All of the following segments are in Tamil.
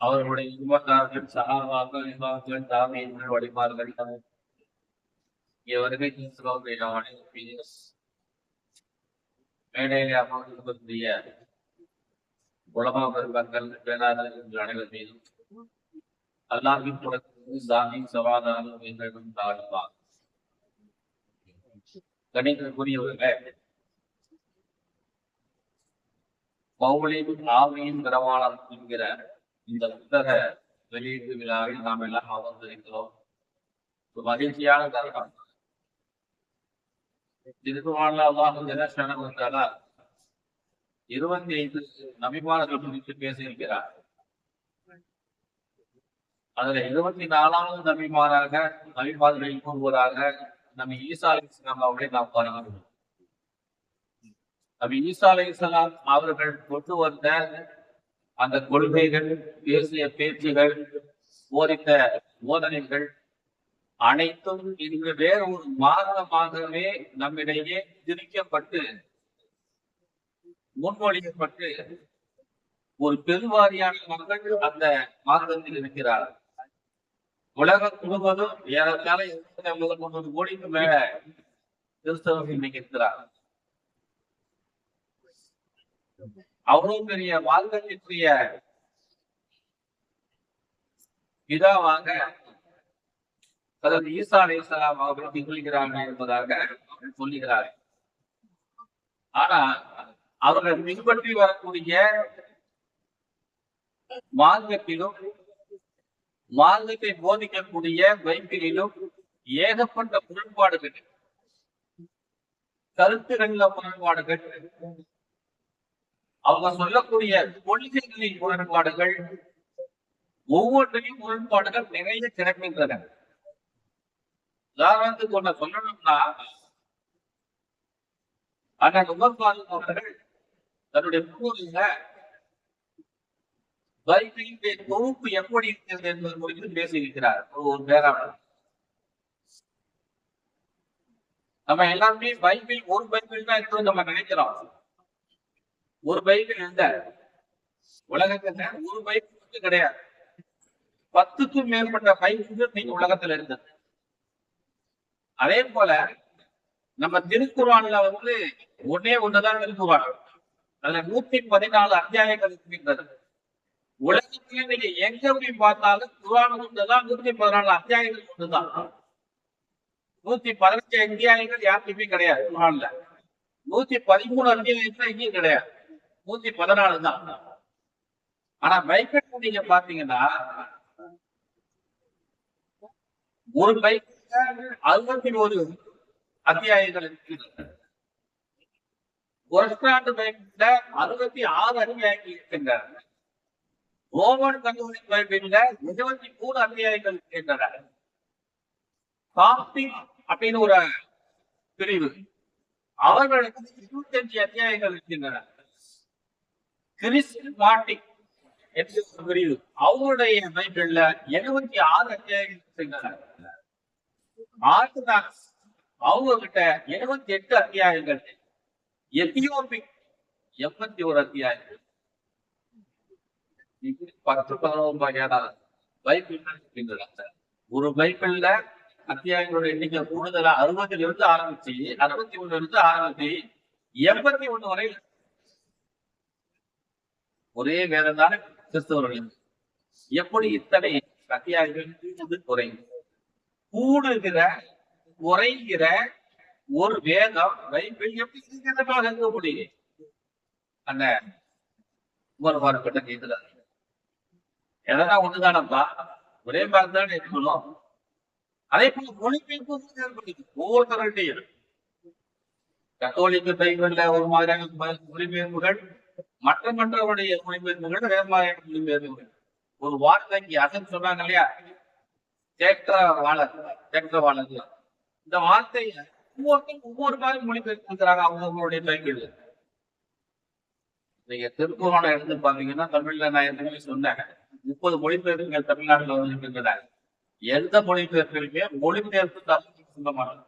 அவர்களுடைய குடும்பத்தார்கள் சகாபாக்கள் இமாம்கள் தாமியங்கள் வழிபார்கள் இங்கே வருகை தீர்த்துடைய மேடையிலே அமர்ந்திருக்கக்கூடிய உலமா பெருமக்கள் பேராளர்கள் அனைவர் மீதும் அல்லாஹின் புறத்திலிருந்து சாமி எங்களிடம் தாழ்வார். மௌலின் ஆவியின் பிரமாணம் என்கிற இந்த புத்தக வெளியீட்டு விழாவில் நாம் எல்லாம் அமர்ந்திருக்கிறோம். மகிழ்ச்சியான தருணம். திருக்குமாரில் என்றால் இருபத்தி ஐந்து நபிமார்கள் குறித்து பேசியிருக்கிறார். அதுல இருபத்தி நாலாவது நபிமாராக நபிமார்களில் கூறுவதாக நம்ம ஈசா அலி இஸ்லாம் அவர்களை நாம் பார்க்கிறோம். நபி ஈசா அலி இஸ்லாம் அவர்கள் கொண்டு வந்த அந்த கொள்கைகள் பேசிய பேச்சுகள் போதித்த போதனைகள் அனைத்தும் இன்று வேற ஒரு மார்க்கமாகவே நம்மிடையே திரிக்கப்பட்டு முன்மொழியப்பட்டு ஒரு பெருவாரியான மக்கள் அந்த மார்க்கத்தில் இருக்கிறார் உலகம் முழுவதும் ஏறத்தாழ இருபத்தி ஐம்பது முன்னூறு கோடிக்கு மேல கிறிஸ்தவர்கள் இன்னைக்கு இருக்கிறார் அவ்வளவு பெரிய மார்க்கத்திற்குரிய பிதாவாக அதாவது ஈசா அலி அவர்கள் திகழ்கிறாங்க என்பதாக சொல்லுகிறார். ஆனா அவர்கள் பின்பற்றி வரக்கூடிய மார்க்கத்திலும் மார்க்கத்தை போதிக்கக்கூடிய வைப்பிலும் ஏகப்பட்ட முரண்பாடுகள் கருத்துகளில் முரண்பாடுகள் அவங்க சொல்லக்கூடிய கொள்கைகளின் முரண்பாடுகள் ஒவ்வொன்றையும் முரண்பாடுகள் நிறைய கிடக்கின்றன உதாரணத்துக்கு ஒண்ண சொல்லணும்னா அண்ணன் உமர்பால் அவர்கள் தன்னுடைய முன்னோரில் பைபிளினுடைய தொகுப்பு எப்படி இருக்கிறது என்பது குறித்து பேசியிருக்கிறார். ஒரு பேராளர். நம்ம எல்லாருமே பைபிள் ஒரு பைபிள் தான் இருக்கிறது நம்ம நினைக்கிறோம். ஒரு பைபிள் எந்த உலகத்துல ஒரு பைக் மட்டும் கிடையாது. பத்துக்கும் மேற்பட்ட பைபிள் நீங்க உலகத்துல இருந்தது. அதே போல நம்ம திருக்குறான்ல வந்து ஒன்னே ஒண்ணுதான் திருக்குறான் அதுல நூத்தி பதினாலு அத்தியாயங்கள் இருக்கின்றது. உலகத்துல நீங்க எங்க போய் பார்த்தாலும் குரான் ஒன்றுதான் நூத்தி பதினாலு அத்தியாயங்கள் ஒன்றுதான் நூத்தி பதினஞ்சு அத்தியாயங்கள் யாருக்குமே கிடையாது குரான்ல நூத்தி பதிமூணு அத்தியாயங்கள் எங்கேயும் கிடையாது. நூத்தி பதினாலு தான். ஆனா பைக் நீங்க பாத்தீங்கன்னா ஒரு பைக் அறுபத்தி ஒரு அத்தியாயங்கள் இருக்குது. ஒருஸ்டாண்டு பைக்ல அறுபத்தி ஆறு அத்தியாயங்கள் இருக்கின்றன. ரோமன் கல்லூரி பைபிள்ல இருபத்தி மூணு அத்தியாயங்கள் இருக்கின்றன. காப்டிக் அப்படின்னு ஒரு பிரிவு. அவர்களுக்கு இருபத்தி அஞ்சு அத்தியாயங்கள் இருக்கின்றன. கிறிஸ்து என்று ஒரு பிரிவு அவருடைய பைபிள்ல எழுபத்தி ஆறு அத்தியாயங்கள் ஆர்த்தடாக்ஸ் அவங்க கிட்ட எழுபத்தி எட்டு அத்தியாயங்கள். எத்தியோபிக் எண்பத்தி ஒரு அத்தியாயங்கள். பத்து பதினோரு வகையான பைபிள் ஒரு பைபிள்ல அத்தியாயங்களோட எண்ணிக்கை கூடுதலா அறுபதுல இருந்து ஆரம்பிச்சு அறுபத்தி ஒண்ணுல இருந்து ஆரம்பிச்சு எண்பத்தி ஒண்ணு வரையில் ஒரே வேதம் தானே கிறிஸ்தவர்கள். எப்படி இத்தனை அத்தியாயங்கள் குறையும்? கூடுகிற குறைகிற ஒரு வேதம் பைபிள் எப்படி இருக்கிறதாக இருக்க முடியும்? அந்த உமர்பாடுபட்ட கேட்கிறார். எதனா ஒண்ணுதானப்பா? ஒரே மாதிரி தான் இருக்கணும். அதே போல மொழிபெயர்ப்பு ஏற்படுது. ஒவ்வொருத்தருடையும். கத்தோலிக்க பைபிள்ல ஒரு மாதிரியான மொழிபெயர்ப்புகள் மற்ற மற்றவருடைய மொழிபெயர்ப்புகள் வேறு மாதிரியான மொழிபெயர்ப்புகள் ஒரு வார்த்தைக்கு அசன் சொன்னாங்க இல்லையா? தேற்றவாளர் தேற்றவாளர். இந்த வார்த்தையை ஒவ்வொருத்தரும் ஒவ்வொரு மாதிரி மொழிபெயர்த்திருக்கிறாங்க அவங்களுடைய கைகள் நீங்க திருக்குறளை எடுத்து பாத்தீங்கன்னா தமிழ்ல நான் ஏற்கனவே சொன்னேன். முப்பது மொழிபெயர்ப்புகள் தமிழ்நாட்டுல வந்துருக்கின்றன எந்த மொழிபெயர்ப்புகளுமே மொழிபெயர்ப்பு தமிழ் சொந்தமானது. மாட்டாங்க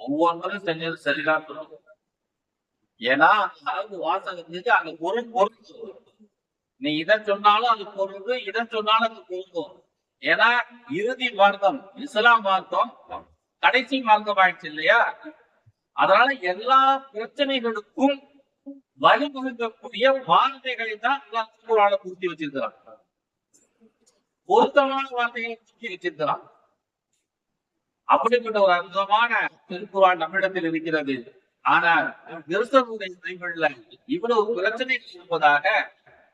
ஒவ்வொன்றும் செஞ்சது சரிதான் சொல்லணும் ஏன்னா அந்த வாசகத்துக்கு அந்த பொருள் பொருள் நீ இதை சொன்னாலும் அது பொருள் இதை சொன்னாலும் அது பொருந்தும். ஏன்னா இறுதி மார்க்கம் இஸ்லாம் மார்க்கம் கடைசி மார்க்கம் ஆயிடுச்சு இல்லையா? அதனால எல்லா பிரச்சனைகளுக்கும் வழிவகுக்கக்கூடிய வார்த்தைகளை தான் அல்லாஹ் திருக்குறான பூர்த்தி வச்சிருக்கிறான். பொருத்தமான வார்த்தைகளை பூர்த்தி வச்சிருக்கிறான். அப்படிப்பட்ட ஒரு அற்புதமான திருக்குறான் நம்மிடத்தில் இருக்கிறது. ஆனால் கிறிஸ்தவனுடைய பைபிள்ல இவ்வளவு பிரச்சனைகள் இருப்பதாக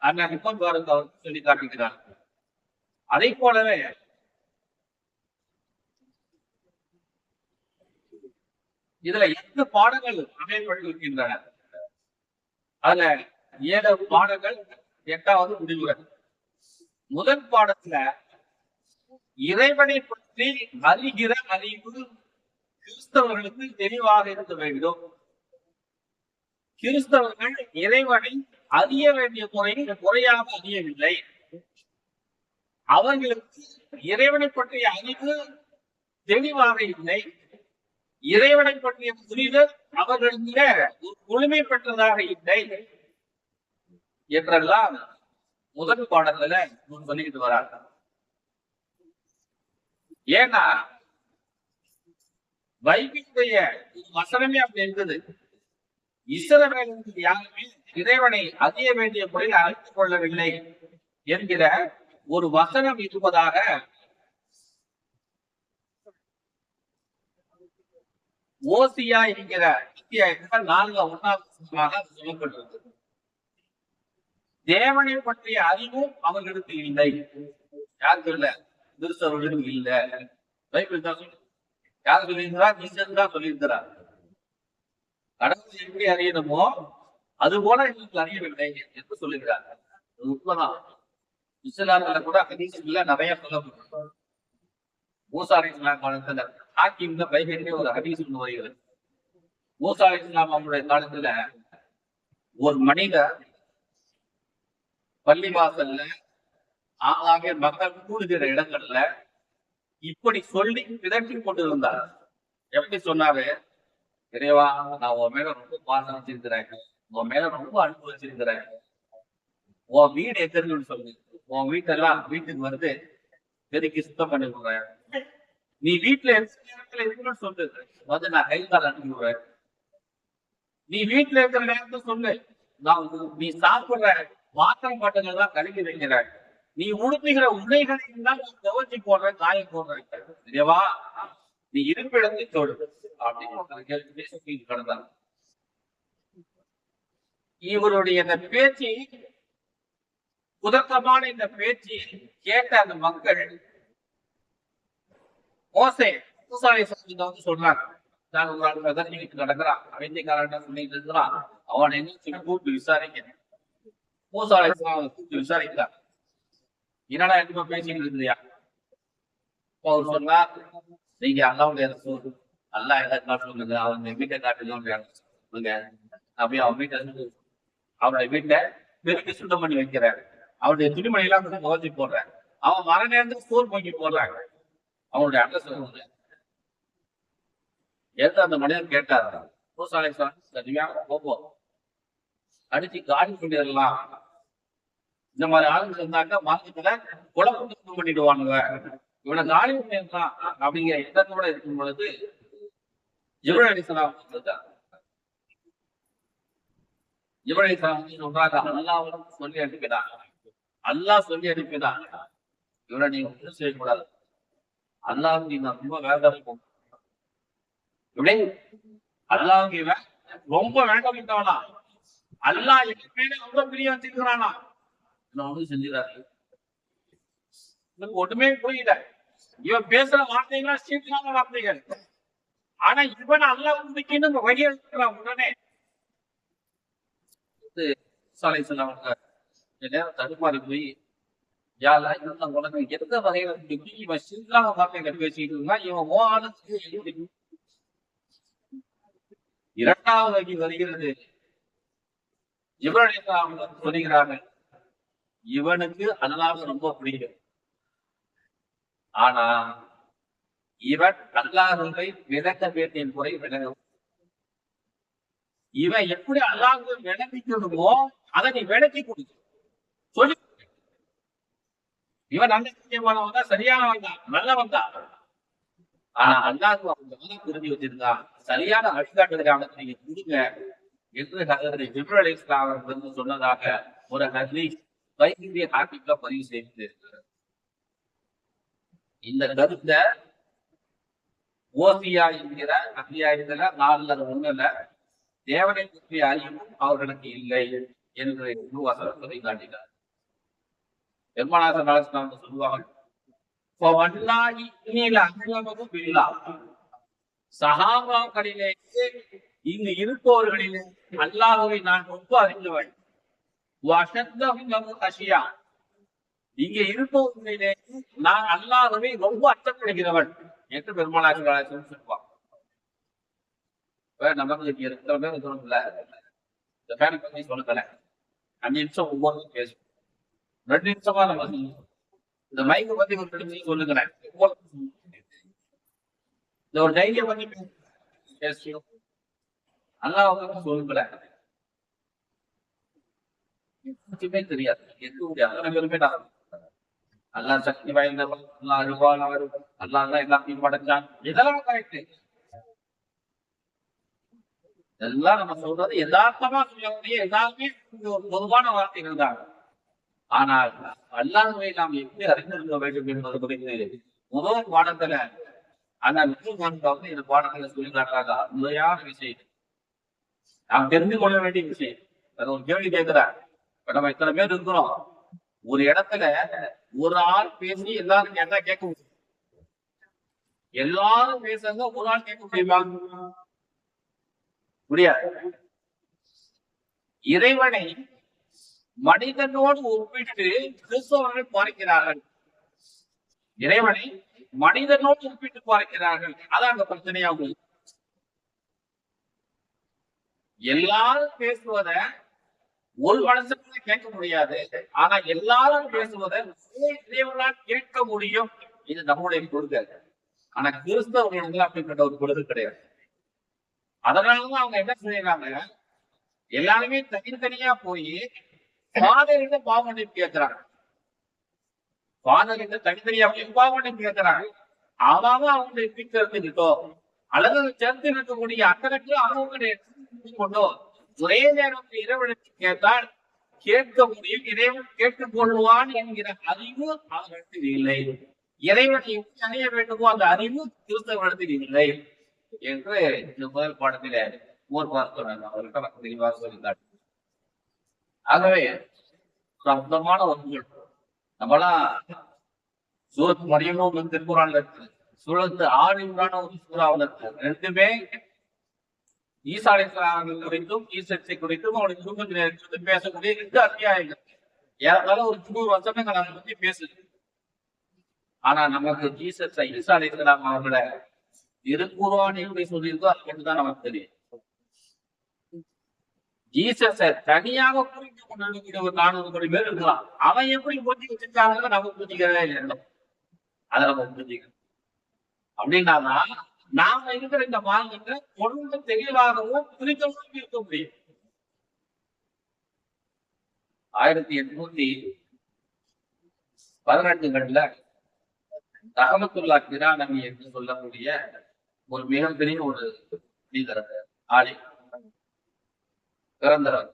அண்ணன் பாரத் அவர் சொல்லி காட்டுகிறார். அதை போலவே இதுல எட்டு பாடங்கள் அமையப்பட்டிருக்கின்றன அதுல ஏழு பாடங்கள் எட்டாவது முடிவுரை முதல் பாடத்துல இறைவனை பற்றி அறிகிற அறிவு கிறிஸ்தவர்களுக்கு தெளிவாக இருக்க வேண்டும். கிறிஸ்தவர்கள் இறைவனை அறிய வேண்டிய முறையில் முறையாக அறியவில்லை. அவர்களுக்கு இறைவனை பற்றிய அறிவு தெளிவாக இல்லை. இறைவனை பற்றிய புரிதல் அவர்களுக்கு ஒரு முழுமை பெற்றதாக இல்லை. என்றெல்லாம் முதல் பாடத்துல முன் சொல்லிக்கிட்டு வராங்க ஏன்னா பைபிளுடைய வசனமே அப்படி இருக்குது இஸ்ரவேலர்கள் யாருமே இறைவனை அறிய வேண்டிய முறையில் அறிந்து கொள்ளவில்லை என்கிற ஒரு வசனம் இருப்பதாக ஓசியா என்கிற அத்தியாயத்தில் நான்கு ஒன்றாவது வசனமாக சொல்லப்பட்டிருக்கு. தேவனை பற்றிய அறிவும் அவர்களுக்கு இல்லை. யாருக்கு இல்ல கிறிஸ்தவர்களுக்கு இல்ல. பைபிள் தான் சொல்லு. யார் சொல்லியிருக்கிறார்? நீச்சல் தான் சொல்லியிருக்கிறார். கடவுளை எப்படி அறியணுமோ அது போல எங்களுக்கு அறியவில்லை என்று சொல்லுகிறாங்க அது உண்மைதான். இஸ்லாமில கூட ஹதீசுல நிறைய சொல்லப்பட்டிருக்கு. மூசா அலி இஸ்லாம் காலத்துல ஹாக்கிம்ல பைபிள்ல ஒரு ஹதீஸ் ஒன்று வருகிறது. மூசா அலி இஸ்லாம் அவங்களுடைய காலத்துல ஒரு மனிதர் பள்ளிவாசல்ல ஆங்காங்கே மக்கள் கூடுகிற இடங்கள்ல இப்படி சொல்லி பிதற்றி கொண்டிருந்தார். எப்படி சொன்னாரு? இறைவா நான் உன் மேல ரொம்ப பாசம் வச்சிருக்கிறேன். உன் மேல ரொம்ப அன்பு வச்சிருக்கிறேன். உன் வீடு எங்க சொல்லு. உன் வீட்டெல்லாம் வீட்டுக்கு வந்து பெருக்கி சுத்தம் பண்ணி விடுறேன் நீ வீட்டுல இருக்கிற நேரத்துல இருக்கணும்னு சொல்லு. வந்து நான் கை கால் அனுப்பி விடுறேன். நீ வீட்டுல இருக்கிற நேரத்தை சொல்லு. நான் நீ சாப்பிடுற பாத்திரம் பாட்டங்கள் தான் கழுவி வைக்கிறேன். நீ உடுத்துகிற உடைகளை தான் கவர்ச்சி துவச்சி போடுறேன் காய போடுறேன். தெரியவா நீ இருப்பிடத்தை தொடு. அப்படின்னு கடந்தாங்க கேள்வி இவருடைய இந்த பேச்சு உதர்க்கமான இந்த பேச்சு கேட்ட அந்த மக்கள் மோசே விவசாய வந்து சொல்றாங்க. நான் ஒரு ஆள் பிரதமருக்கு நடக்கிறான். அமைதிக்காரன் சொல்லிட்டு இருக்கிறான். அவன் என்ன சொல்லி கூப்பிட்டு விசாரிக்க மூசாலை கூப்பிட்டு விசாரிக்கிறான். என்னடா என்னமா பேசிட்டு இருந்தியா அவர் சொன்னார் நீங்க அல்லாவுடைய அல்லா அல்லாஹ் எதை காட்டுங்க அவன் வீட்டை காட்டுங்க சொல்லுங்க. அவன் வீட்டை அவருடைய வீட்டை பெருக்கி சுத்தம் பண்ணி வைக்கிறார். அவருடைய துணிமணி எல்லாம் முகத்தி போடுறாரு. அவன் மர நேரத்துக்கு ஸ்கூல் போய் போடுறாங்க. அவனுடைய அட்ரஸ் எந்த அந்த மனிதன் கேட்டார் பூசாலை சார் சரியான கோபம். அடிச்சு காடி பண்ணிடலாம் இந்த மாதிரி ஆளுங்க இருந்தாக்க மார்க்கத்துல கொலை பண்ணிடுவானுங்க. இவனை காலி பண்ணிடலாம் அப்படிங்கிற எண்ணத்தோட இருக்கும் பொழுது ஜிபர் அலிசலாம் வந்திருக்காங்க ஜிபர் அலிசலாம் சொல்றாங்க அல்லாவும் சொல்லி அனுப்பினான் அல்லாஹ் சொல்லி அனுப்பினான் இவனை நீங்க ஒன்றும் செய்யக்கூடாது. அல்லாஹ் நீங்க ரொம்ப வேண்டாம் இப்படி அல்லாஹ் இவன் ரொம்ப வேண்டாம் விட்டவனா அல்லாஹ் என் மேல ரொம்ப பிரியம் வச்சிருக்கிறானா? நான் ஒன்றும் செஞ்சிடாரு எனக்கு ஒண்ணுமே புரியல. இவன் பேசுற வார்த்தைகள்லாம் சீட்டான வார்த்தைகள் ஆனா இவன் அல்லாஹ் உண்மைக்குன்னு வழி எடுக்கிறான் உடனே. சாலை சொன்னவங்க நேரம் தடுமாறி போய் யாரா இந்த உலகம் எந்த வகையில இருக்கு இவன் சில்லாம வார்த்தைகள் பேசிட்டு இருந்தான் இவன் ஓ ஆளுக்கு இரண்டாவது வகை வருகிறது. இவருடைய சொல்லுகிறார்கள் இவனுக்கு அல்லாஹ் ரொம்ப பிடிக்கும். ஆனா இவன் அல்லாஹுவை விளக்க வேண்டிய முறை விளங்க இவன் எப்படி அல்லாஹுவை விளக்கிக்கணுமோ அதை நீ விளக்கி கொடுக்க சொல்லி. இவன் நல்ல நிச்சயமானவன் தான் சரியானவன் தான் நல்லவன் தான். ஆனா அல்லாஹ் அவங்க மனம் திரும்பி வச்சிருந்தான் சரியான வழிகாட்டுதலான நீங்க கொடுங்க என்று ஹசரத் ஜிப்ரல் அலி இஸ்லாம் வந்து சொன்னதாக ஒரு ஹதீஸ் வைத்திய ஹாக்கிப்ல பதிவு செய்து இந்த கருத்தை ஓசியா என்கிற அத்தியாயத்துல நாலுல ஒண்ணுல தேவனை பற்றிய அறிவும் அவர்களுக்கு இல்லை என்று குருவாசகத்தை காட்டினார். பெருமானாசன் நடத்தினாங்க சொல்லுவாங்க வல்லாகி இன்னில அங்கமும் பில்லா சகாபாக்களிலேயே இங்கு இருப்பவர்களிலே அல்லாஹுவை நான் ரொம்ப அறிந்தவன். வசந்தம் அசியான் இங்க இருப்பவர்களிலே நான் அல்லாஹுவை ரொம்ப அச்சப்படுகிறவன் என்று பெருமானாசன் சொல்லுவாங்க இப்ப நமக்கு இங்க இருக்கிறவங்க சொல்லல இந்த ஃபேனை பத்தி சொல்லல. அஞ்சு நிமிஷம் ஒவ்வொருத்தரும் பேசும் ரெண்டு நிமிஷமா நம்ம சொல்லணும். இந்த மைக்கை பத்தி ஒரு ரெண்டு நிமிஷம் சொல்லுங்களேன். இந்த ஒரு தைரிய பத்தி பேசணும் அல்லாஹ் சொல்லுங்களேன். எதுவுமே தெரியாது. எதுவும் அத்தனை நான் அல்லா சக்தி வாய்ந்தவர் அல்லா அருவானவர் அல்லா தான் எல்லாத்தையும் படைச்சான். இதெல்லாம் கரெக்ட். இதெல்லாம் நம்ம சொல்றது யதார்த்தமா சொல்லக்கூடிய எல்லாருமே ஒரு பொதுவான வார்த்தைகள் தான். ஆனால் அல்லாதவை நாம் எப்படி அறிந்திருக்க வேண்டும் என்பது குறித்து முதல் பாடத்துல அந்த முஸ்லிம் வந்து இந்த பாடத்துல சொல்லி காட்டுறாங்க முறையான விஷயம். நாம் தெரிந்து கொள்ள வேண்டிய விஷயம். அது ஒரு கேள்வி கேட்கிறார். இப்ப நம்ம இத்தனை பேர் இருக்கிறோம். ஒரு இடத்துல ஒரு ஆள் பேசி எல்லாரும் கேட்டா கேட்க முடியும் எல்லாரும் பேசுறத ஒரு ஆள் கேட்க முடியுமா? முடியாது. இறைவனை மனிதனோடு ஒப்பிட்டு கிறிஸ்தவர்கள் பார்க்கிறார்கள். இறைவனை மனிதனோடு ஒப்பிட்டு பார்க்கிறார்கள். அதான் அந்த பிரச்சனையா உங்களுக்கு. எல்லாரும் பேசுவத ஒரு மனசுக்குள்ள கேட்க முடியாது. ஆனா எல்லாரும் பேசுவதை இறைவனால் கேட்க முடியும். இது நம்முடைய கொள்கை. ஆனா கிறிஸ்தவர்கள் அப்படிப்பட்ட ஒரு கொள்கை கிடையாது. அதனாலதான் அவங்க என்ன செய்யறாங்க எல்லாருமே தனித்தனியா போய் ஃபாதர்கிட்ட பாவனை கேட்கிறாங்க. ஃபாதர்கிட்ட தனித்தனியா போய் பாவனை கேட்கிறாங்க. அவங்க அவங்களுடைய வீட்டுல இருந்துகிட்டோம் அல்லது சேர்ந்து இருக்கக்கூடிய அத்தனைக்கு அவங்க கொண்டோ ஒரே நேரத்தில் இறைவனுக்கு கேட்டால் கேட்க முடியும். இறைவன் கேட்டுக் கொள்வான் என்கிற அறிவு அவர்களுக்கு இல்லை. இறைவனை எப்படி அடைய வேண்டுமோ அந்த அறிவு கிறிஸ்தவர்களுக்கு இல்லை என்று இந்த முதல் பாடத்தில ஓர் பார்த்தேன் அவர்கிட்ட நமக்கு தெளிவாக சொல்லியிருந்தார் ஆகவே ஒரு ஒன்றுகள். நம்மளாம் சூரத் மரியமும் திருக்குறான் இருக்கு. சூரத்து ஆறின்றான ஒரு சூறாவில் இருக்கு ரெண்டுமே ஈசாலை குறித்தும் ஈசத்தை குறித்தும் அவருடைய குடும்பத்தினர் குறித்தும் பேசக்கூடிய ரெண்டு அத்தியாயங்கள். ஏறத்தாலும் ஒரு நூறு வருஷமே அதை பத்தி பேசுது. ஆனா நமக்கு ஜீசஸ் ஈசா அலிஸ்லாம் அவர்களை திருக்குறான் எப்படி சொல்லியிருக்கோ அது மட்டும்தான் நமக்கு தெரியும். ஜீசஸ தனியாக புரிந்து கொண்டிருக்கிற ஒரு நானூறு கோடி பேர் இருக்கலாம். அவன் எப்படி புரிஞ்சு வச்சிருக்காங்க நமக்கு புரிஞ்சுக்கவே இல்லை. அதை நம்ம புரிஞ்சுக்கணும். அப்படின்னா நாம இருக்கிற இந்த மார்க்கத்தை ஒன்று தெளிவாகவும் புரிதலும் இருக்க முடியும். ஆயிரத்தி எட்நூத்தி பதினெட்டுகள்ல ரஹமத்துல்லா கிரானமி என்று சொல்லக்கூடிய ஒரு மிகப்பெரிய ஒரு மனிதர் ஆலி பிறந்தவர்.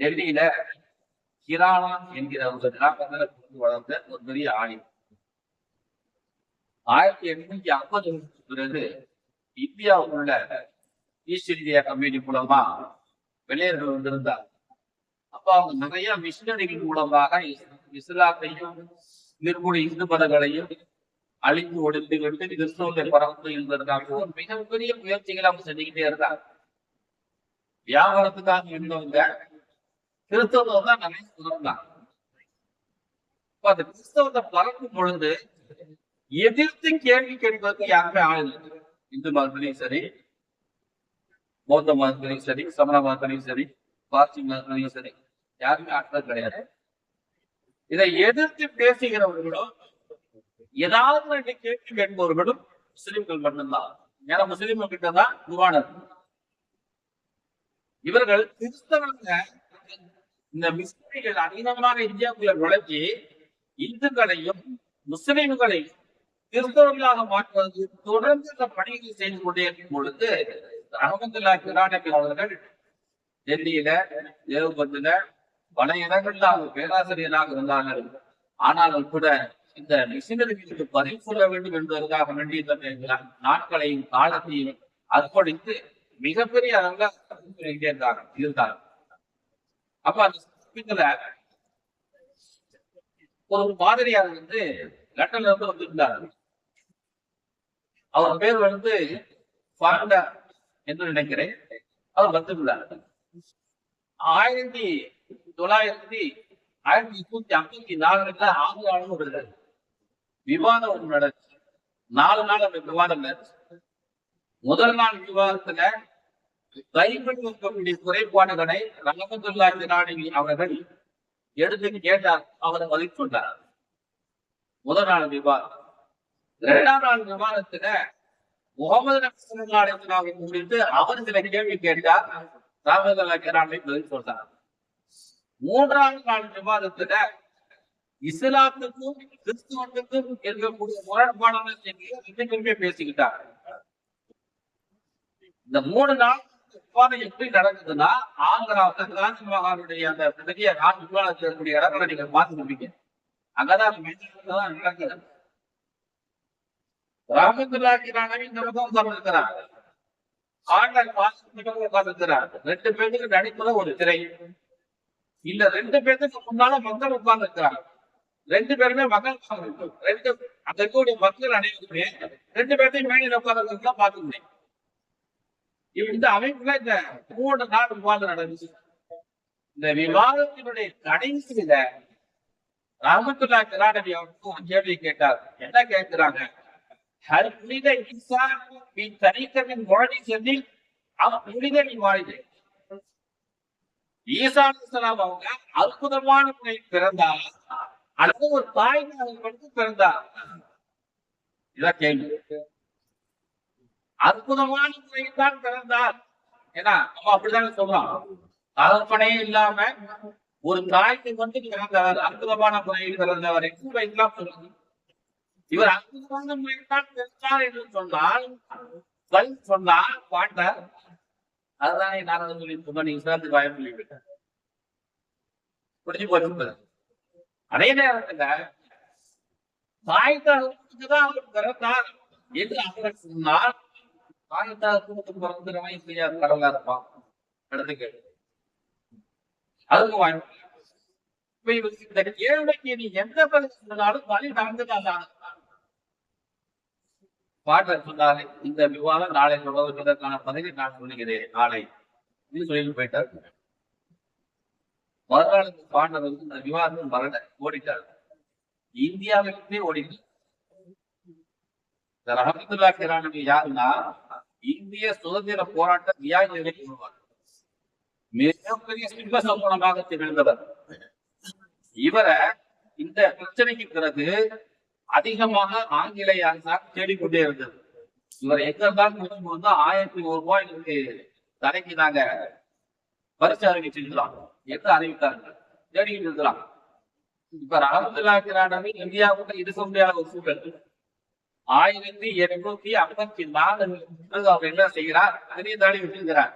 டெல்லியில கிரானா என்கிற ஒரு கிராமத்தில் வளர்ந்த ஒரு பெரிய ஆணி ஆயிரத்தி எண்ணூத்தி ஐம்பது பிறகு இந்தியாவுக்குள்ள ஈஸ்ட் இந்தியா கம்பெனி மூலமா வெள்ளையர்கள் வந்திருந்தார். அப்ப அவங்க நிறைய மிஷினரிகள் மூலமாக இஸ்லாத்தையும் நிர்மூல இந்து மதங்களையும் அழிந்து ஒழித்து விட்டு கிறிஸ்தவத்தை பரந்து இருந்ததற்காக ஒரு மிகப்பெரிய முயற்சிகளை அவங்க செஞ்சுக்கிட்டே இருந்தாங்க. வியாபாரத்துக்காக இருந்தவங்க கிறிஸ்தவத்தை தான் நிறைய இருந்தாங்க அப்ப அந்த கிறிஸ்தவத்தை பறக்கும் பொழுது எதிர்த்து கேள்வி கேட்பதற்கு யாருமே ஆள் இல்லை. இந்து மதத்திலையும் சரி பௌத்த மதத்திலையும் சரி சமண மதத்திலையும் சரி பார்சி மதத்திலையும் சரி யாருமே ஆட்கள் கிடையாது. இதை எதிர்த்து பேசுகிறவர்களும் ஏதாவது கேள்வி கேட்பவர்களும் முஸ்லிம்கள் மட்டும்தான். ஏன்னா முஸ்லிம்கள் கிட்ட தான் இவர்கள் கிறிஸ்தவங்க இந்த மிஸ்திரிகள் அதிகமாக இந்தியாவுக்குள்ள நுழைஞ்சி இந்துக்களையும் முஸ்லிம்களையும் கிறிஸ்தவர்களாக மாற்றுவதற்கு தொடர்ந்து இந்த பணிகளை செய்து கொண்டே இருக்கும் பொழுது அகமதுல்லா கிரானபி அவர்கள் டெல்லியில தேவபந்துல பல இடங்கள்ல அவர் பேராசிரியராக இருந்தார்கள். ஆனாலும் கூட இந்த மிஷினர்களுக்கு பதில் சொல்ல வேண்டும் என்பதற்காக வேண்டி தன்னுடைய நாட்களையும் காலத்தையும் அர்ப்பணித்து மிகப்பெரிய அளவுல இருந்தார்கள். இருந்தாங்க அப்ப அந்த சமயத்துல ஒரு பாதிரியார் வந்து லண்டன்ல இருந்து வந்திருந்தார் அவர் பேர் வந்து ஃபாண்டா என்று நினைக்கிறேன். அவர் வந்திருந்தார். ஆயிரத்தி தொள்ளாயிரத்தி ஆயிரத்தி எட்நூத்தி ஐம்பத்தி நாலுல ஆந்திராவில் ஒரு விவாதம் ஒன்று நடந்துச்சு. நாலு நாள் அந்த விவாதம் நடந்துச்சு. முதல் நாள் விவாதத்துல பைபிள் இருக்கக்கூடிய குறைபாடுகளை ரஹமத்துல்லா திராணி அவர்கள் எடுத்து கேட்டார். அவர் பதில் சொன்னார் முதல் நாள் விவாதம். இரண்டாம் நாள் விமானத்துல முகமது நபிசல்லாவை குறித்து அவர் சில கேள்வி கேட்டார். ரஹமத்துல்லா திராணி பதில் சொன்னார் மூன்றாவது நாள் விவாதத்துல இஸ்லாத்துக்கும் கிறிஸ்துவத்துக்கும் இருக்கக்கூடிய முரண்பாடான செய்தியை ரெண்டு இந்த மூணு நாள் விவாதம் எப்படி நடக்குதுன்னா ஆந்திராவுல காந்தி மகானுடைய அந்த பெரிய நாள் விவாதத்தில் இருக்கக்கூடிய இடங்களை நீங்க பார்த்துருப்பீங்க. அங்கதான் நடக்குது நடக்குது ராமத்துல்லாக்கிரானவி இந்த பக்கம் உட்கார்ந்துருக்கிறார். ஆண்டர் பாசத்துக்கு உட்கார்ந்துருக்கிறார். ரெண்டு பேருக்கு நடிப்புல ஒரு திரை. இல்ல ரெண்டு பேருக்கு முன்னால மக்கள் உட்கார்ந்து இருக்கிறாங்க ரெண்டு பேருமே மக்கள் உட்கார்ந்து ரெண்டு அந்த இருக்கக்கூடிய மக்கள் அனைவருமே ரெண்டு பேர்த்தையும் மேலே உட்கார்ந்து பார்க்க முடியும். இந்த அமைப்புல இந்த மூணு நாள் விவாதம் நடந்துச்சு. இந்த விவாதத்தினுடைய கடைசியில ராமத்துல்லா கிராடவி அவருக்கும் கேள்வி கேட்டார். என்ன கேட்கிறாங்க? ஹர் புனித ஈசா நீ தனித்தவின் மொழி செல்லி அவன் புனித நீ ஈசா அலிஸ்லாம் அவங்க அற்புதமான முறையில் பிறந்தார் அல்லது ஒரு தாய் மட்டும் பிறந்தார் இதான் கேள்வி அற்புதமான முறையில் தான் பிறந்தார் ஏன்னா நம்ம அப்படித்தானே சொல்றோம் தகப்பனே இல்லாம ஒரு தாய்க்கு வந்து பிறந்தவர் அற்புதமான முறையில் பிறந்தவர் என்று வைக்கலாம் சொல்லுங்க இவர் அற்புதமான முறையில் தெரிஞ்சார் என்று சொன்னால் பதில் சொன்னார் பாட்டார் அதுதான் நாரத சொல்லி சொன்ன நீங்க சேர்ந்து பயம் சொல்லிவிட்டார் புரிஞ்சு போச்சு அதே நேரத்துல தாய் தகவலுக்கு அவர் பிறந்தார் என்று அவர் சொன்னால் தாய்த்தா குடும்பத்துக்கு பிறந்துறவன் இப்படியா கடவுளா இருப்பான்? அடுத்து கேள்வி அதுக்கு வாய்ப்பு இப்ப இவருக்கு இந்த கேள்விக்கு நீ எந்த பதில் சொன்னாலும் வழி நடந்துதான் பாட்டர் சொன்னார் இந்த விவாதம் நாளை தொடர்வதற்கான பதவி நான் சொல்லுகிறேன். நாளை. இது சொல்லிட்டு போயிட்டார். மறுநாள் பாண்டவர் வந்து இந்த விவாதம் வரல ஓடிட்டார். இந்தியாவிலே ஓடிட்டார் இந்த ரஹமத்துல்லா கிரானவி யாருன்னா இந்திய சுதந்திர போராட்ட தியாகிகளை உருவார் மிகப்பெரிய சிம்ப சம்பளமாக திகழ்ந்தவர். இவரை இந்த பிரச்சனைக்கு பிறகு அதிகமாக ஆங்கிலேய அரசாங்கம் தேடிக்கொண்டே இருந்தது. இவர் எங்க இருந்தாலும் வந்து ஆயிரத்தி ஒரு இன்னைக்கு தலைக்கு நாங்க பரிசு அறிவிச்சிருக்கலாம். என்று அறிவித்தாங்க தேடிக்கிட்டு இருக்கலாம். இப்ப ரஹமத்துல்லா கிரானவி இந்தியாவுக்கு இருக்க முடியாத ஒரு சூழல். ஆயிரத்தி எழுநூத்தி ஐம்பத்தி நாலு அவர் என்ன செய்கிறார்? அதையும் தாடி விட்டுகிறார்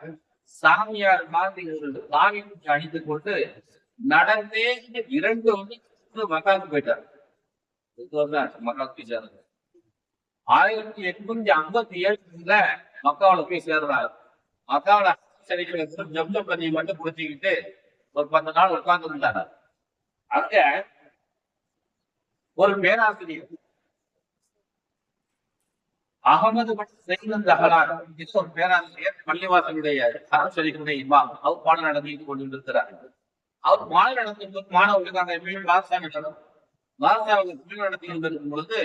சாமியார் மாதிரி ஒரு சாமி அணிந்து கொண்டு நடந்தே இரண்டு மக்காந்து மக்காவுக்கு போயிட்டார். மக்காவுக்கு போய் சேர்ந்தார் ஆயிரத்தி எட்நூத்தி ஐம்பத்தி ஏழுல மக்காவில போய் சேர்றாரு மக்காவில சரிகளை ஜப்த பதியை மட்டும் குடிச்சுக்கிட்டு ஒரு பத்து நாள் உட்கார்ந்து இருந்தாரு. அங்க ஒரு பேராசிரியர் அகமது செய்தந்த ஒரு பேராசிரியர் பள்ளிவாசனுடைய சரஸ்வதிக்குடைய இமாம் அவர் பாடம் நடத்திட்டு கொண்டிருக்கிறார். அவர் மாலை நடத்தும் மாணவர்களுக்கு அந்த மீன் தான் நடக்கும் பாரதி அவங்க நடத்தி இருக்கும் பொழுது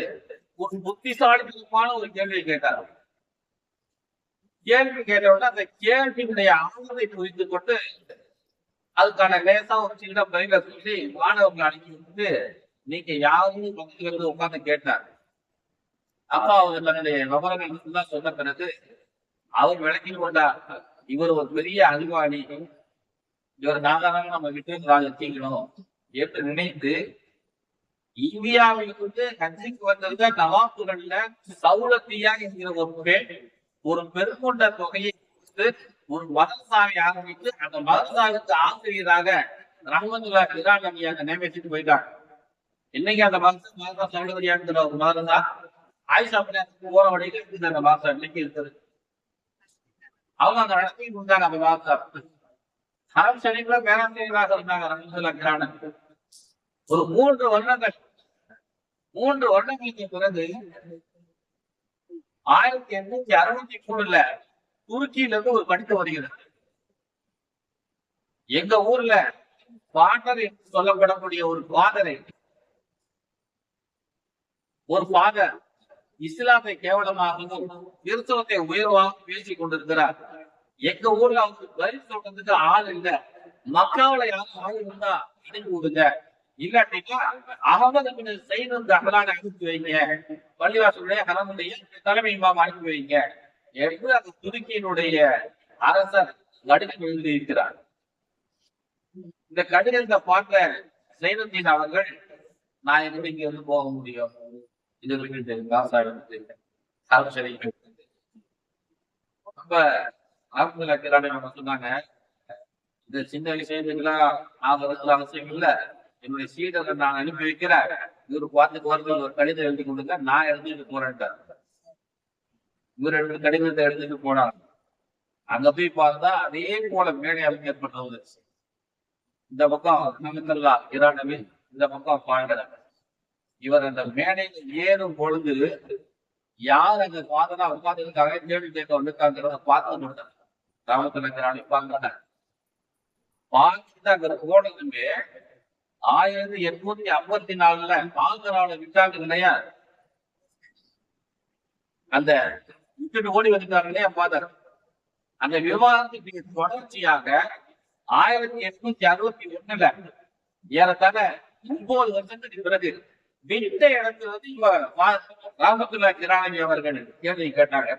ஒரு புத்திசாலித்தனமான ஒரு கேள்வியை கேட்டார். கேள்வி கேட்டவுடனே அந்த கேள்வியினுடைய ஆதரவை புரிந்து கொண்டு அதுக்கான லேசா ஒரு சின்ன பதில சொல்லி மாணவர்களை அனுப்பி விட்டு நீங்க யாரும் பக்திகளுக்கு உட்கார்ந்து கேட்டார். அப்பா அவர் தன்னுடைய விவரங்கள் எல்லாம் சொன்ன பிறகு அவர் விளக்கி கொண்டார். இவர் ஒரு பெரிய அறிவாளி. இவர் நாதாரம் நம்ம விட்டு வச்சுக்கணும் என்று நினைத்து இந்தியாவிலிருந்து கட்சிக்கு வந்திருந்த நவாப்புகள்ல சவுலத்தியா என்கிற ஒரு பெண் ஒரு பெருங்கொண்ட தொகையை கொடுத்து ஒரு மதசாவை ஆரம்பித்து அந்த மதசாவுக்கு ஆசிரியராக ரஹமதுல்லா இரானியாக நியமிச்சுட்டு போயிட்டாங்க இன்னைக்கு அந்த மதசா மதா சௌலதியாங்கிற ஒரு மதம் ஆயுஷா ஆயிஷா போற வழியில இருக்குது அந்த மாசம் இன்னைக்கு இருக்குது அவங்க அந்த நடத்திட்டு இருந்தாங்க அந்த மாசம் ஹரம் சனிக்குள்ள பேராசிரியராக இருந்தாங்க ரஹமதுல்லா கிரான ஒரு மூன்று வருடங்கள் மூன்று வருடங்களுக்கு பிறகு ஆயிரத்தி எண்ணூத்தி அறுநூத்தி மூணுல துருக்கியில இருந்து ஒரு கடிதம் வருகிறது. எங்க ஊர்ல பாட்டர் என்று சொல்லப்படக்கூடிய ஒரு பாதரை ஒரு பாதர் இஸ்லாத்தை கேவலமாகவும் கிறிஸ்தவத்தை உயர்வாகவும் பேசிக் கொண்டிருக்கிறார். எங்க ஊர்ல அவருக்கு பதில் சொல்றதுக்கு ஆள் இல்ல. மக்காவில யாரும் ஆள் இருந்தா அனுப்பி விடுங்க. இல்லாட்டினா அகமது பின் அந்த அகலான அனுப்பி வைங்க. பள்ளிவாசலுடைய ஹரமுடைய தலைமை இமாம் அனுப்பி வைங்க. என்று அந்த துருக்கியினுடைய அரசர் கடிதம் எழுதியிருக்கிறார். இந்த கடிதத்தை பார்த்த சைனந்தின் அவர்கள் நான் எப்படி இங்க இருந்து போக முடியும்? இது விட்டுட்டு விவசாயம் சரி ரொம்ப ஆரம்பத்துல நம்ம சொன்னாங்க. இந்த சின்ன விஷயத்துக்கெல்லாம் நாங்க இருக்கிற அவசியம் இல்லை. என்னுடைய சீடரை நான் அனுப்பி வைக்கிறேன் இவரு பார்த்துக்கு வரது ஒரு கடிதம் எழுதி கொடுங்க நான் எழுதிட்டு போறேன்ட்டார் இவர் ரெண்டு கடிதத்தை எழுதிட்டு போனார். அங்க போய் பார்த்தா அதே போல மேடை அமைக்க உதவி இந்த பக்கம் நமக்கல்லா இராணவி இந்த பக்கம் பாண்டவர் இவர் அந்த மேடையில் ஏறும் பொழுது யார் அங்க பார்த்தனா உட்காந்துருக்காங்க கேள்வி கேட்க வந்துருக்காங்கிறத பார்த்து முடியும் ராமத்திரங்கிறான் பார்க்கிறாங்க பார்த்துட்டு அங்க போனதுமே ஆயிரத்தி எட்நூத்தி ஐம்பத்தி நாலுல ஆந்திராவில விட்டாங்க இல்லையா? அந்த விட்டுட்டு ஓடி வந்துட்டாங்க இல்லையா ஃபாதர் அந்த விவாதத்துக்கு தொடர்ச்சியாக ஆயிரத்தி எட்நூத்தி அறுபத்தி ஒண்ணுல ஏறத்தாழ ஒன்பது வருஷத்துக்கு பிறகு விட்ட இடத்துல வந்து இவ ராமகுல்லா கிராணி அவர்கள் கேள்வி கேட்டாங்க.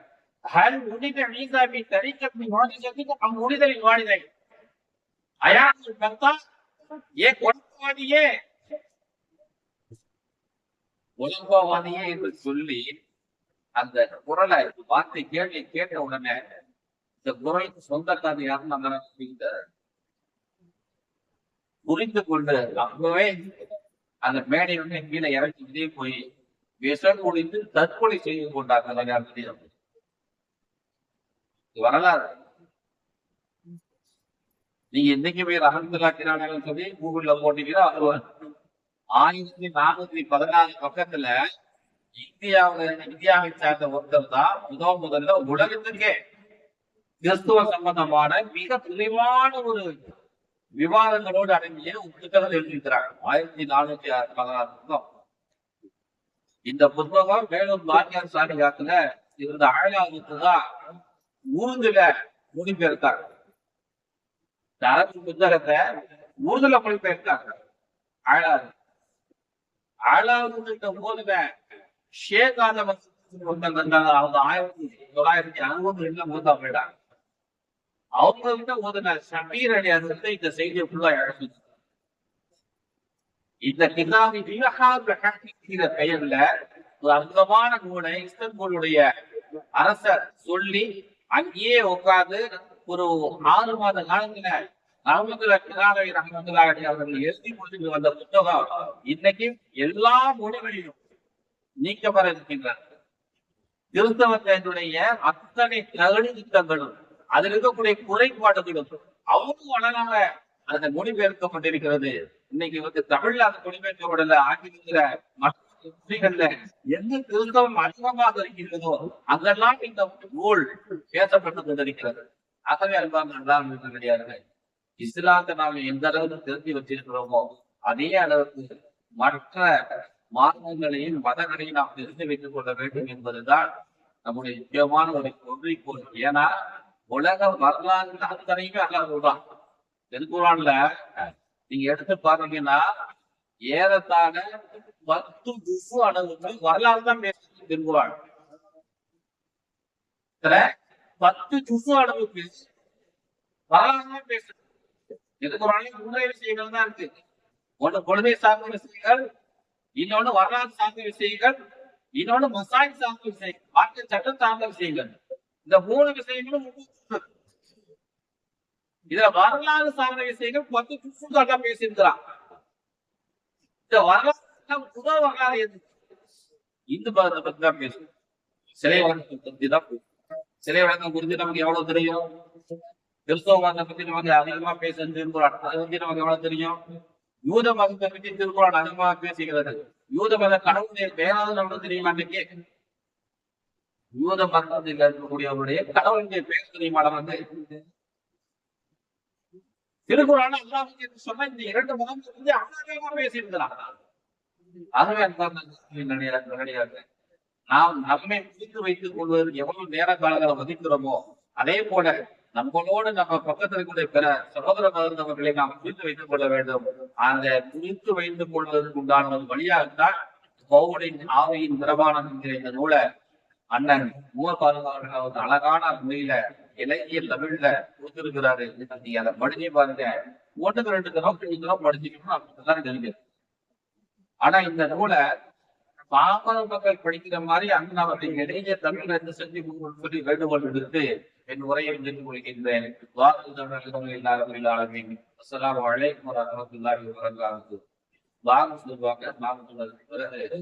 ஹல் உனித வீசாபி தரிக்கத்தி வாணிஜத்துக்கு நம் உனிதலின் வாணிதை அயாசு கர்த்தா ஏ கொண்டவாதியே உலகவாதியே என்று சொல்லி அந்த குரலை வார்த்தை கேள்வி கேட்ட உடனே இந்த குரலுக்கு சொந்தக்காரர் யாருன்னு அந்த புரிந்து கொண்டு அப்பவே அந்த மேடை வந்து கீழே இறக்கிக்கிட்டே போய் விஷம் முடிந்து தற்கொலை செய்து கொண்டாங்க அந்த வரலாறு. நீங்க இன்னைக்கு போய் ரகத்துலாக்கிறாங்கன்னு சொல்லி கூகுள்ல போட்டீங்கன்னா அது ஆயிரத்தி நானூத்தி பதினாறு பக்கத்துல இந்தியாவுல இந்தியாவை சார்ந்த ஒருத்தர் தான் முதல் முதல்ல உலகத்துக்கே கிறிஸ்துவ சம்பந்தமான மிக துணிவான ஒரு விவாதங்களோடு அடங்கிய ஒரு புத்தகம் எழுதியிருக்கிறாங்க. ஆயிரத்தி நானூத்தி பதினாறு புத்தகம். இந்த புத்தகம் மேலும் பாரதியார் சாமி காத்துல இருந்த அழகாக தான் உருந்துல மொழிபெயர்த்தாங்க இந்த அரசு புத்தகத்தை உருதுல மொழிபெயர்த்தாங்க அழகாது அழகாவுக்கு போதுல ஷேக் ஆதம் அவங்க ஆயிரத்தி தொள்ளாயிரத்தி அறுபது ரெண்டுல மூத்தா போயிட்டாங்க. அவங்க கிட்ட ஓதுன அலி அரசு இந்த செய்தியை ஃபுல்லா எழுதி இந்த கிதாபி விவகார பெயர்ல ஒரு அற்புதமான நூலை இஸ்தன்புலுடைய அரசர் சொல்லி அங்கேயே உட்கார்ந்து ஒரு ஆறு மாத காலத்துல ரஹமதுல்லா கிரானவி ரஹமதுல்லா அவர்கள் எழுதி கொடுத்துட்டு வந்த புத்தகம் இன்னைக்கு எல்லா மொழிகளிலும் நீக்கப்பட இருக்கின்றன கிறிஸ்தவத்தினுடைய அத்தனை தகுதி திட்டங்களும் அதில் இருக்கக்கூடிய குறைபாடுகளும் அவ்வளவு அழகாக அந்த மொழிபெயர்க்கப்பட்டிருக்கிறது இன்னைக்கு வந்து தமிழ்ல அந்த மொழிபெயர்க்கப்படல ஆங்கிலத்துல மற்ற மொழிகள்ல எந்த கிறிஸ்தவம் அதிகமாக இருக்கிறதோ அங்கெல்லாம் இந்த நூல் பேசப்பட்டு கொண்டிருக்கிறது. ஆகவே அன்பான கிடையாது இஸ்லாத்தை நாம் எந்த அளவுக்கு தெரிஞ்சு வச்சிருக்கிறோமோ அதே அளவுக்கு மற்ற மார்க்கங்களையும் மதங்களையும் நாம் தெரிந்து வைத்துக் கொள்ள வேண்டும் என்பதுதான் நம்முடைய முக்கியமான ஒரு கொள்கை பொருள் ஏன்னா உலக வரலாறு அத்தனையுமே அல்ல சொல்றான் திருக்குறான்ல நீங்க எடுத்து பாத்தீங்கன்னா ஏறத்தாழ பத்து துசு அளவுக்கு வரலாறு தான் பேசுறது திருக்குறான் பத்து ஜுசு அளவுக்கு வரலாறு தான் ஒரு அளவு மூணே விஷயங்கள் தான் இருக்கு. ஒண்ணு கொள்கை சார்ந்த விஷயங்கள் இன்னொன்னு வரலாறு சார்ந்த விஷயங்கள் இன்னொன்னு மசாய் சார்ந்த விஷயங்கள் மாற்று சட்டம் சார்ந்த விஷயங்கள். இந்த மூணு விஷயங்களும் இதுல வரலாறு சார்ந்த விஷயங்கள் பத்து புதுசாக பேசியிருக்கிறான். இந்த வரலாறு புத வரலாறு எது? இந்து மதத்தை பத்தி தான் பேசும் சிலை வழக்கத்தை பத்தி தான் பேசும் சிலை வழக்கம் குறித்து நமக்கு எவ்வளவு தெரியும்? கிறிஸ்தவ மதத்தை பத்தி நமக்கு அதிகமா பேச திருக்குறான் அதை பத்தி நமக்கு எவ்வளவு தெரியும்? யூத மதத்தை பத்தி திருக்குறான் அதிகமாக பேசுகிறது. யூத மத கடவுளுடைய பெயராவது நமக்கு தெரியுமா இன்னைக்கு யூத மதத்தில் இருக்கக்கூடியவருடைய கடவுளுடைய பெயர் தெரியுமா நமக்கு? திருக்குறான் அல்லாஹ் என்று சொன்ன இந்த இரண்டு மதம் வந்து அல்லாஹ் பேசியிருக்கிறான் அதுவே கிடையாது நாம் நம்மை புரிந்து வைத்துக் கொள்வது எவ்வளவு நேர காலங்களை மதிக்கிறோமோ அதே போல நம்மளோடு நம்ம பக்கத்தில் இருக்கக்கூடிய பிற சகோதர மருந்தவர்களை நாம் புரிந்து வைத்துக் கொள்ள வேண்டும். அந்த புரிந்து வைத்துக் கொள்வதற்கு உண்டான ஒரு வழியாகத்தான் பௌவனின் ஆவையின் பிரபானம் என்கிற இந்த நூலை அண்ணன் மூவப்பாதவர்கள் அவர் அழகான முறையில இலக்கிய தமிழ்ல கொடுத்திருக்கிறாரு. நீங்க அதை படிச்சு பாருங்க. ஒண்ணுக்கு ரெண்டு தரம் மூணு தடவை படிச்சுக்கணும் அப்படிதான் தெரியுது ஆனா இந்த நூலை பாமர மக்கள் படிக்கிற மாதிரி அண்ணன் அவர்கள் இடையே தமிழ் என்று செஞ்சு கொடுக்கணும்னு சொல்லி வேண்டுகோள் விடுத்து என் உரையை நின்று கொள்கின்றேன். வாக்கு தமிழர்கள் எல்லாரும் எல்லாருமே அஸ்ஸலாமு அலைக்கும் வரஹ்மத்துல்லாஹி வபரகாத்துஹு. வாங்க சொல்லுவாங்க நான் பிறகு